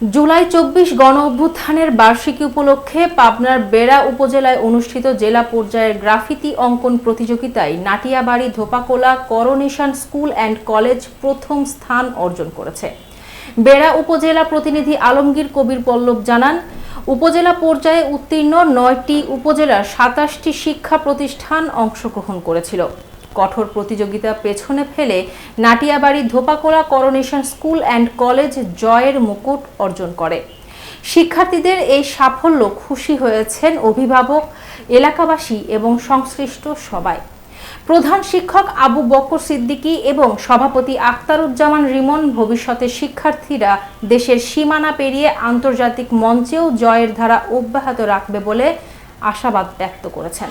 জুলাই চব্বিশ গণ অভ্যুত্থানের বার্ষিকী উপলক্ষে পাবনার বেড়া উপজেলায় অনুষ্ঠিত জেলা পর্যায়ের গ্রাফিতি অঙ্কন প্রতিযোগিতায় Natiabari Dhopakola coronation school and college প্রথম স্থান অর্জন করেছে। বেড়া উপজেলা প্রতিনিধি আলমগীর কবির পল্লব জানান, উপজেলা পর্যায়ে উত্তীর্ণ নয়টি উপজেলার সাতাশটি শিক্ষা প্রতিষ্ঠান অংশগ্রহণ করেছিল। কঠোর প্রতিযোগিতা পেছনে ফেলে Natiabari Dhopakola coronation school and college জয়ের মুকুট অর্জন করে। শিক্ষার্থীদের এই সাফল্য খুশি হয়েছেন অভিভাবক, এলাকাবাসী এবং সংশ্লিষ্ট সবাই। প্রধান শিক্ষক আবু বকর সিদ্দিকী এবং সভাপতি আখতারুজ্জামান রিমন ভবিষ্যতে শিক্ষার্থীরা দেশের সীমানা পেরিয়ে আন্তর্জাতিক মঞ্চেও জয়ের ধারা অব্যাহত রাখবে বলে আশাবাদ ব্যক্ত করেছেন।